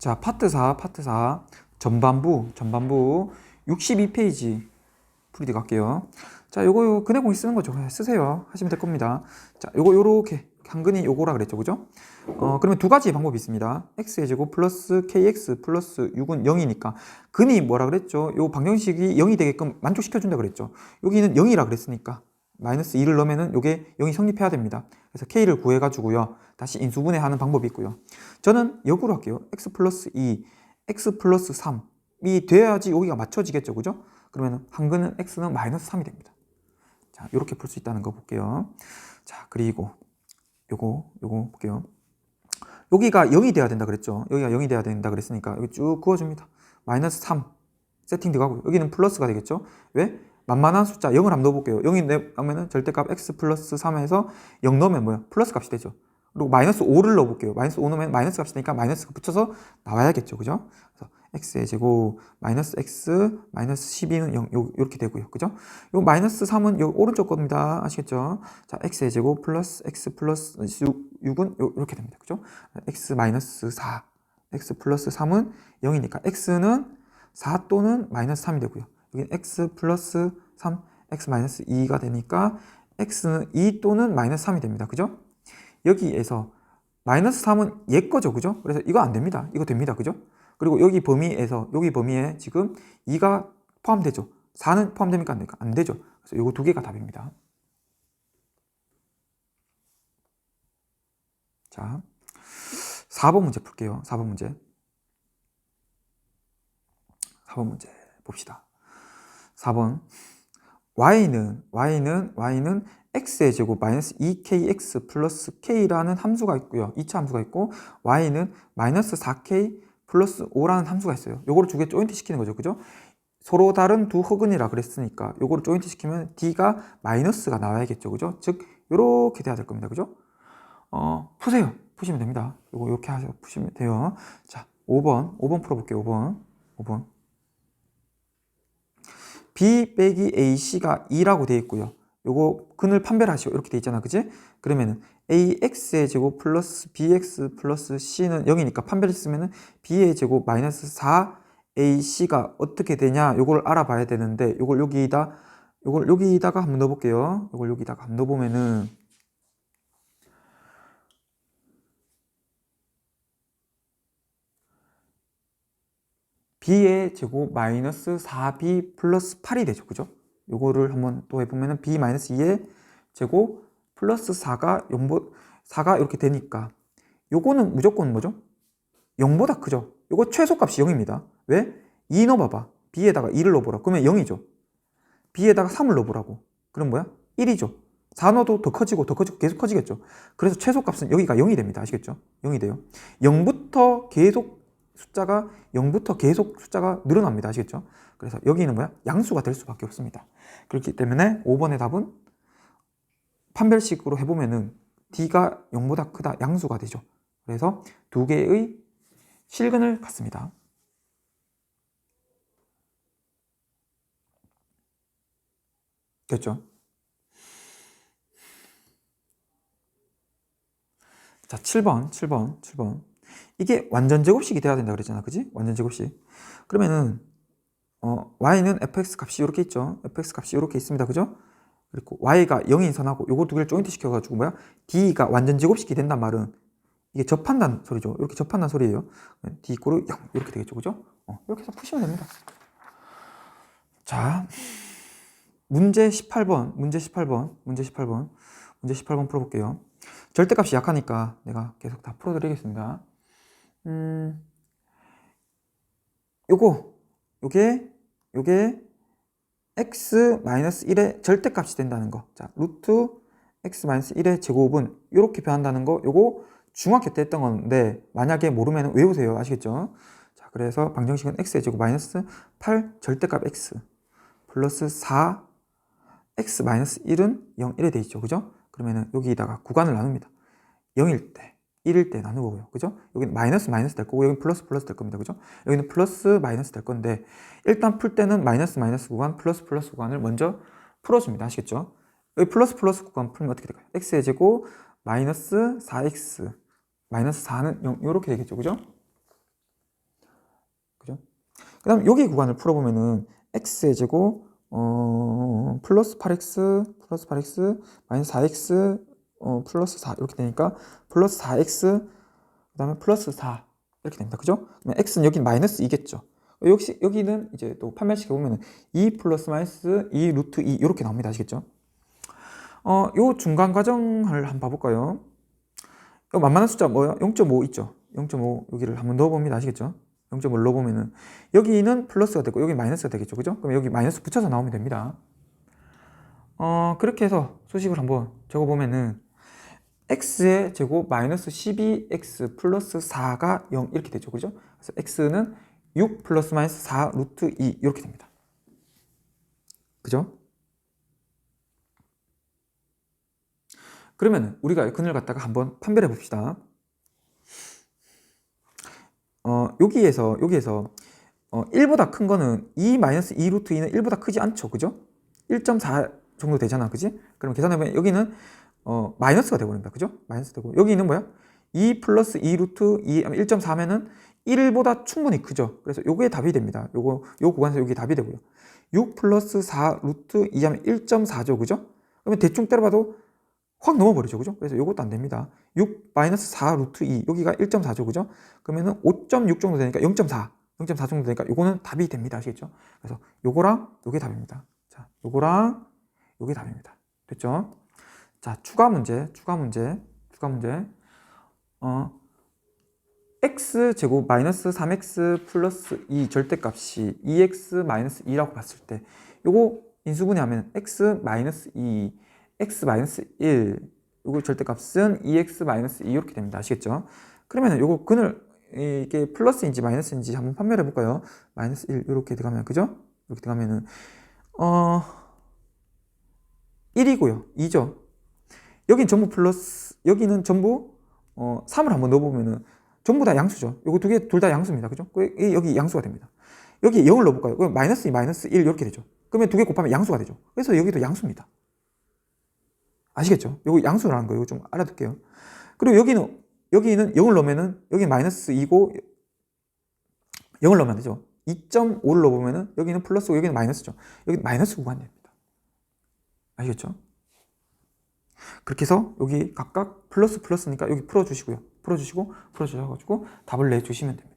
자, 파트 4, 파트 4. 전반부, 전반부 62페이지 풀이 갈게요. 자, 요거 요 근해 공식 쓰는 거죠. 쓰세요. 하시면 될 겁니다. 자, 요거 요렇게 한근이 요거라 그랬죠. 그죠? 어, 그러면 두 가지 방법이 있습니다. x의 제곱 플러스 kx 플러스 6은 0이니까 근이 뭐라 그랬죠? 요 방정식이 0이 되게끔 만족시켜 준다 그랬죠. 여기는 0이라 그랬으니까 마이너스 2를 넣으면은 요게 0이 성립해야 됩니다. 그래서 k를 구해 가지고요. 다시 인수분해하는 방법이 있고요. 저는 역으로 할게요. x 플러스 2, x 플러스 3이 돼야지 여기가 맞춰지겠죠. 그죠? 그러면 한근은 x는 마이너스 3이 됩니다. 자, 이렇게 풀 수 있다는 거 볼게요. 자, 그리고 요거 요거 볼게요. 여기가 0이 돼야 된다 그랬죠. 여기가 0이 돼야 된다 그랬으니까 여기 쭉 그어줍니다. 마이너스 3 세팅 들어가고 여기는 플러스가 되겠죠. 왜? 만만한 숫자 0을 한번 넣어볼게요. 0이 나오면은 절대값 x 플러스 3에서 0 넣으면 뭐야? 플러스 값이 되죠. 그리고 마이너스 5를 넣어볼게요. 마이너스 5 넣으면 마이너스 값이 되니까 마이너스가 붙여서 나와야겠죠. 그죠? 그래서 x의 제곱 마이너스 x 마이너스 12는 0 요, 요렇게 되고요. 그죠? 요 마이너스 3은 요 오른쪽 겁니다. 아시겠죠? 자, x의 제곱 플러스 x 플러스 6, 6은 요, 이렇게 됩니다. 그죠? x 마이너스 4 x 플러스 3은 0이니까 x는 4 또는 마이너스 3이 되고요. 여기는 x 플러스 3 x 마이너스 2가 되니까 x는 2 또는 마이너스 3이 됩니다. 그죠? 여기에서 마이너스 3은 얘 거죠. 그죠? 그래서 이거 안 됩니다. 이거 됩니다. 그죠? 그리고 여기 범위에서 여기 범위에 지금 2가 포함되죠. 4는 포함됩니까? 안 됩니까? 안 되죠. 그래서 요거 두 개가 답입니다. 자, 4번 문제 풀게요. 4번 문제. 4번 문제 봅시다. 4번. y는 y는 y는 x의 제곱 마이너스 2kx 플러스 k라는 함수가 있고요. 2차 함수가 있고 y는 마이너스 4k 플러스 5라는 함수가 있어요. 요거를 두 개 조인트 시키는 거죠. 그죠? 서로 다른 두 흑은이라 그랬으니까 요거를 조인트 시키면 d가 마이너스가 나와야겠죠. 그죠? 즉 요렇게 돼야 될 겁니다. 그죠? 어, 푸세요. 푸시면 됩니다. 요거 이렇게 하셔 푸시면 돼요. 자, 5번. 5번 풀어 볼게요. 5번. 5번. b 빼기 ac가 2라고 되어 있고요. 요거 근을 판별하시오. 이렇게 돼 있잖아. 그지? 그러면은 ax의 제곱 플러스 bx 플러스 c는 0이니까 판별했으면은 b의 제곱 마이너스 4ac가 어떻게 되냐 요걸 알아봐야 되는데 요걸 여기다 요걸 여기다가 한번 넣어볼게요. 요걸 여기다가 한번 넣어보면은 b의 제곱 마이너스 4b 플러스 8이 되죠. 그죠? 요거를 한번 또 해보면은 b 마이너스 2의 제곱 플러스 4가 0보 4가 이렇게 되니까 요거는 무조건 뭐죠? 0보다 크죠? 요거 최소값이 0입니다. 왜? 2 넣어봐봐. b에다가 2를 넣어보라. 그러면 0이죠. b에다가 3을 넣어보라고. 그럼 뭐야? 1이죠. 4 넣어도 더 커지고 더 커지고 계속 커지겠죠. 그래서 최소값은 여기가 0이 됩니다. 아시겠죠? 0이 돼요. 0부터 계속 숫자가 0부터 계속 숫자가 늘어납니다. 아시겠죠? 그래서 여기는 뭐야? 양수가 될 수밖에 없습니다. 그렇기 때문에 5번의 답은 판별식으로 해보면은 d가 0보다 크다 양수가 되죠. 그래서 두 개의 실근을 갖습니다. 됐죠? 자, 7번, 7번, 7번. 이게 완전 제곱식이 돼야 된다 그랬잖아. 그지? 완전 제곱식. 그러면은 어, y는 fx 값이 이렇게 있죠. fx 값이 이렇게 있습니다. 그죠? 그리고 y가 0인 선하고 요거 두 개를 조인트 시켜가지고 뭐야? d가 완전 제곱식이 된단 말은 이게 접한다는 소리죠. 이렇게 접한다는 소리예요. d 이꼬르 0 이렇게 되겠죠. 그죠? 어, 이렇게 해서 푸시면 됩니다. 자, 문제 18번, 문제 18번, 문제 18번, 문제 18번 풀어볼게요. 절대값이 약하니까 내가 계속 다 풀어드리겠습니다. 음, 요거, 요게, 요게 x-1의 절대값이 된다는 거. 자, 루트 x-1의 제곱은 이렇게 변한다는 거. 요거 중학교 때 했던 건데 만약에 모르면 외우세요. 아시겠죠? 자, 그래서 방정식은 x의 제곱 마이너스 8 절대값 x 플러스 4 x 마이너스 1은 0, 1에 돼 있죠. 그죠? 그러면은 여기다가 구간을 나눕니다. 0일 때, 1일 때 나누고요. 그죠? 여기는 마이너스 마이너스 될 거고, 여기는 플러스 플러스 될 겁니다. 그죠? 여기는 플러스 마이너스 될 건데, 일단 풀 때는 마이너스 마이너스 구간, 플러스 플러스 구간을 먼저 풀어줍니다. 아시겠죠? 여기 플러스 플러스 구간 풀면 어떻게 될까요? x의 제곱 마이너스 4x 마이너스 4는 0, 이렇게 되겠죠. 그죠? 그다음 여기 구간을 풀어보면은 x의 제곱 어 플러스 8x 플러스 8x 마이너스 4x 어 플러스 4 이렇게 되니까 플러스 4x 그 다음에 플러스 4 이렇게 됩니다. 그죠? 그러면 x는 여기 마이너스 2겠죠. 역시 여기는 이제 또 판별식에 보면은 2 플러스 마이너스 2 루트 2 이렇게 나옵니다. 아시겠죠? 어, 요 중간 과정을 한번 봐볼까요? 요 만만한 숫자 뭐요? 0.5 있죠? 0.5 여기를 한번 넣어봅니다. 아시겠죠? 0.5를 넣어보면은 여기는 플러스가 되고 여기 마이너스가 되겠죠. 그죠? 그럼 여기 마이너스 붙여서 나오면 됩니다. 어, 그렇게 해서 수식을 한번 적어보면은 x의 제곱 마이너스 12x 플러스 4가 0 이렇게 되죠. 그죠? 그래서 x는 6 플러스 마이너스 4 루트 2 이렇게 됩니다. 그죠? 그러면 우리가 근을 갖다가 한번 판별해 봅시다. 어, 여기에서 여기에서 어, 1보다 큰 거는 2 마이너스 2 루트 2는 1보다 크지 않죠. 그죠? 1.4 정도 되잖아. 그지? 그럼 계산해 보면 여기는 어, 마이너스가 되고 버립니다. 그죠? 마이너스 되고 여기는 뭐야? 2 플러스 2 루트 2 1.4면은 1보다 충분히 크죠. 그래서 요게 답이 됩니다. 요거 요 구간에서 여기 답이 되고요. 6 플러스 4 루트 2 하면 1.4죠. 그죠? 그러면 대충 때려봐도 확 넘어버리죠. 그죠? 그래서 요것도 안 됩니다. 6 마이너스 4 루트 2 여기가 1.4죠. 그죠? 그러면은 5.6 정도 되니까 0.4 0.4 정도 되니까 요거는 답이 됩니다. 아시겠죠? 그래서 요거랑 요게 답입니다. 자, 요거랑 요게 답입니다. 됐죠? 자, 추가 문제, 추가 문제, 추가 문제. 어, x 제곱 마이너스 3x 플러스 2 절대값이 2x 마이너스 2라고 봤을 때 요거 인수분해하면 x 마이너스 2, x 마이너스 1 요거 절대값은 2x 마이너스 2 이렇게 됩니다. 아시겠죠? 그러면 요거 근을 이게 플러스인지 마이너스인지 한번 판별해 볼까요? 마이너스 1 이렇게 들어가면 그죠? 이렇게 들어가면은 어 1이고요. 2죠. 여긴 전부 플러스 여기는 전부 어 3을 한번 넣어 보면은 전부 다 양수죠. 요거 두 개 둘 다 양수입니다. 그죠? 그- 이- 여기 양수가 됩니다. 여기 0을 넣어 볼까요? 그럼 마이너스 2, 마이너스 1 이렇게 되죠. 그러면 두 개 곱하면 양수가 되죠. 그래서 여기도 양수입니다. 아시겠죠? 요거 양수라는 거 이거 좀 알아둘게요. 그리고 여기는 여기는 0을 넣으면은 여기 마이너스 2고 0을 넣으면 안 되죠. 2.5를 넣어보면은 여기는 플러스고 여기는 마이너스죠. 여기 마이너스 구간이 됩니다. 아시겠죠? 그렇게 해서 여기 각각 플러스 플러스니까 여기 풀어주시고요. 풀어주시고 풀어주셔가지고 답을 내주시면 됩니다.